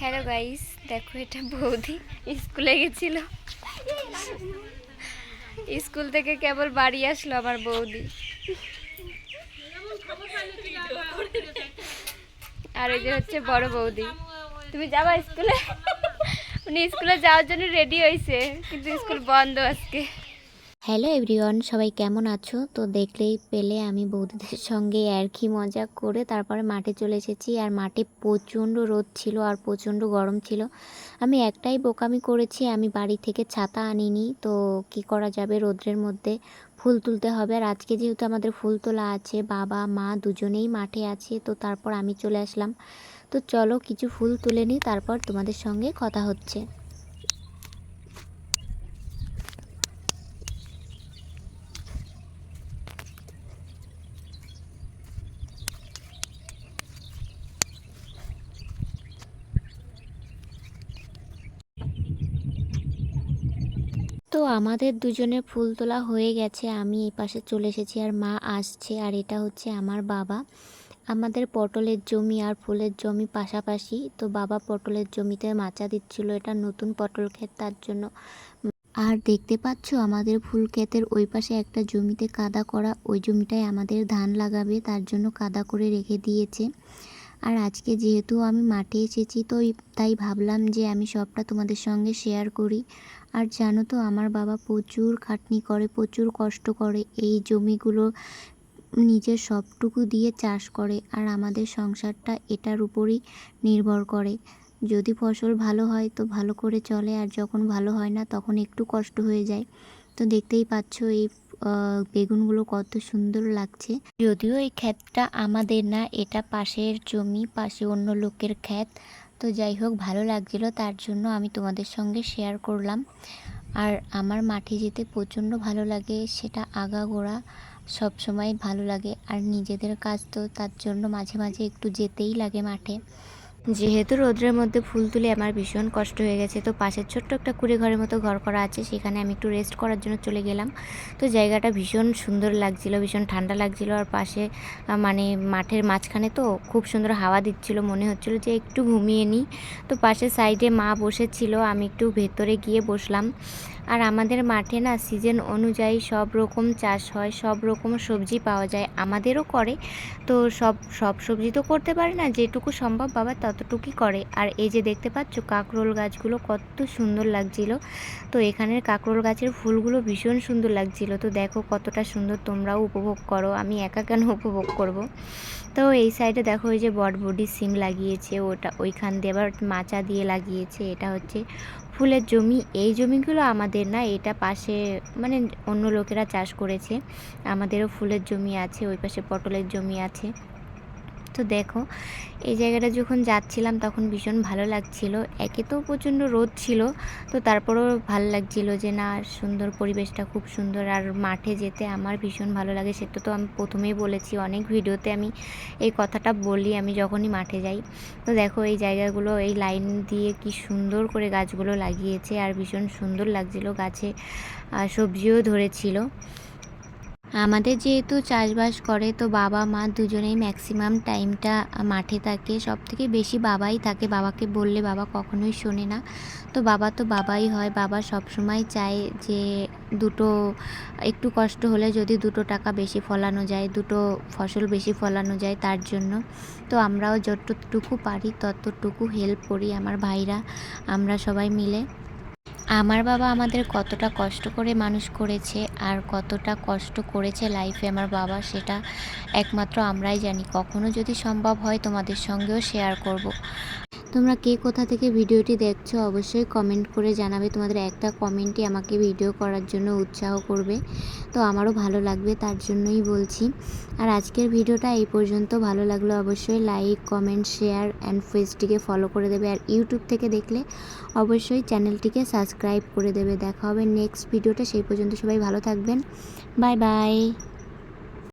Hello guys, দেখো এটা বৌদি স্কুলে গেছিল। স্কুল থেকে কেবল বাড়ি আসলো আমার বৌদি। আর ওই যে হচ্ছে বড় বৌদি। তুমি যাবা স্কুলে? উনি স্কুলে যাওয়ার জন্য রেডি হয়েছে কিন্তু স্কুল বন্ধ আজকে। হ্যালো এভরিওয়ান, সবাই কেমন আছো? তো দেখলেই পেলে আমি বৌদিদের সঙ্গে আর কি মজা করে তারপরে মাঠে চলে এসেছি। আর মাঠে প্রচণ্ড রোদ ছিল আর প্রচণ্ড গরম ছিল। আমি একটাই বোকামি করেছি, আমি বাড়ি থেকে ছাতা আনিনি। তো কি করা যাবে রোদ্রের মধ্যে? ফুল তুলতে হবে। আর আজকে যেহেতু আমাদের ফুল তোলা আছে, বাবা, মা দুজনেই মাঠে আছে, তো তারপর আমি চলে আসলাম। তো চলো কিছু ফুল তুলে নিই, তারপর তোমাদের সঙ্গে কথা হচ্ছে। তো আমাদের দুজনের ফুল তোলা হয়ে গেছে। আমি এই পাশে চলে এসেছি আর মা আসছে আর এটা হচ্ছে আমার বাবা। আমাদের পটলের জমি আর ফুলের জমি পাশাপাশি। তো বাবা পটলের জমিতে মাচা দিচ্ছিল, এটা নতুন পটল ক্ষেত তার জন্য। আর দেখতে পাচ্ছ, আমাদের ফুল ক্ষেতের ওই পাশে একটা জমিতে কাদা করা, ওই জমিটায় আমাদের ধান লাগাবে, তার জন্য কাদা করে রেখে দিয়েছে। আর আজকে যেহেতু আমি মাঠে এসেছি তো তাই ভাবলাম যে আমি সবটা তোমাদের সঙ্গে শেয়ার করি। আর জানো তো, আমার বাবা প্রচুর খাটনি করে, প্রচুর কষ্ট করে। এই জমিগুলো নিজের সবটুকু দিয়ে চাষ করে আর আমাদের সংসারটা এটার উপরই নির্ভর করে। যদি ফসল ভালো হয় তো ভালো করে চলে, আর যখন ভালো হয় না তখন একটু কষ্ট হয়ে যায়। তো দেখতেই পাচ্ছ এই বেগুনগুলো কত সুন্দর লাগছে। যদিও এই ক্ষেতটা আমাদের না, এটা পাশের জমি, পাশে অন্য লোকের ক্ষেত। তো যাই হোক, ভালো লাগছিল, তার জন্য আমি তোমাদের সঙ্গে শেয়ার করলাম। আর আমার মাঠে যেতে প্রচণ্ড ভালো লাগে, সেটা আগাগোড়া সব সময় ভালো লাগে। আর নিজেদের কাজ তো তার জন্য মাঝে মাঝে একটু যেতেই লাগে মাঠে। যেহেতু রোদ্রের মধ্যে ফুল তুলে আমার ভীষণ কষ্ট হয়ে গেছে, তো পাশের ছোট্ট একটা কুড়ে ঘরের মতো ঘর করা আছে, সেখানে আমি একটু রেস্ট করার জন্য চলে গেলাম। তো জায়গাটা ভীষণ সুন্দর লাগছিল, ভীষণ ঠান্ডা লাগছিল, আর পাশে মানে মাঠের মাঝখানে তো খুব সুন্দর হাওয়া দিচ্ছিল, মনে হচ্ছিল যে একটু ঘুমিয়ে নিই। তো পাশের সাইডে মা বসেছিল, আমি একটু ভেতরে গিয়ে বসলাম। আর আমাদের মাঠে না সিজন অনুযায়ী সব রকম চাষ হয়, সব রকম সবজি পাওয়া যায়, আমাদেরও করে। তো সব সব সবজি তো করতে পারে না, যেটুকু সম্ভব বাবা ততটুকুই করে। আর এই যে দেখতে পাচ্ছ কাঁকরোল গাছগুলো কত সুন্দর লাগছিল। তো এখানের কাঁকরোল গাছের ফুলগুলো ভীষণ সুন্দর লাগছিল। তো দেখো কতটা সুন্দর তোমরাও উপভোগ করো, আমি একা কেন উপভোগ করব? তো এই সাইডে দেখো ওই যে বটবডি সিম লাগিয়েছে, ওটা ওইখান দিয়ে আবার মাচা দিয়ে লাগিয়েছে, এটা হচ্ছে ফুলের জমি। এই জমিগুলো আমাদের না এটা পাশে মানে অন্য লোকেরা চাষ করেছে। আমাদেরও ফুলের জমি আছে, ওই পাশে পটলের জমি আছে। তো দেখো, এই জায়গাটা যখন যাচ্ছিলাম তখন ভীষণ ভালো লাগছিল। একে তো প্রচণ্ড রোদ ছিল, তো তারপরেও ভালো লাগছিল যে না সুন্দর পরিবেশটা খুব সুন্দর। আর মাঠে যেতে আমার ভীষণ ভালো লাগে, সেটা তো আমি প্রথমেই বলেছি, অনেক ভিডিওতে আমি এই কথাটা বলি, আমি যখনই মাঠে যাই। তো দেখো, এই জায়গাগুলো, এই লাইন দিয়ে কি সুন্দর করে গাছগুলো লাগিয়েছে, আর ভীষণ সুন্দর লাগছিল গাছে সবজিও ধরেছিল। আমাদের যেহেতু চাষবাস করে, তো বাবা, মা দুজনেই ম্যাক্সিমাম টাইমটা মাঠে থাকে। সব থেকে বেশি বাবাই থাকে। বাবাকে বললে বাবা কখনোই শোনে না। তো বাবা তো বাবাই হয়। বাবা সব সময় চায় যে দুটো, একটু কষ্ট হলে যদি দুটো টাকা বেশি ফলানো যায়, দুটো ফসল বেশি ফলানো যায় তার জন্য। তো আমরাও যতটুকু পারি ততটুকু হেল্প করি আমার ভাইরা। আমরা সবাই মিলে। আমার বাবা আমাদের কতটা কষ্ট করে মানুষ করেছে আর কতটা কষ্ট করেছে লাইফে আমার বাবা, সেটা একমাত্র আমরাই জানি কখনো যদি সম্ভব হয় তোমাদের সঙ্গেও শেয়ার করব। তোমরা কে কোথা থেকে ভিডিওটি দেখছ অবশ্যই কমেন্ট করে জানাবে। তোমাদের একটা কমেন্টই আমাকে ভিডিও করার জন্য উৎসাহ করবে। তো আমারও ভালো লাগবে, তার জন্যই বলছি। আর আজকের ভিডিওটা এই পর্যন্ত। ভালো লাগলে অবশ্যই লাইক কমেন্ট শেয়ার অ্যান্ড ফেসটিকে ফলো করে দেবে। আর ইউটিউব থেকে দেখলে অবশ্যই চ্যানেলটিকে সাবস্ক্রাইব করে দেবে। দেখা হবে নেক্সট ভিডিওটা সেই পর্যন্ত সবাই ভালো থাকবেন। Bye bye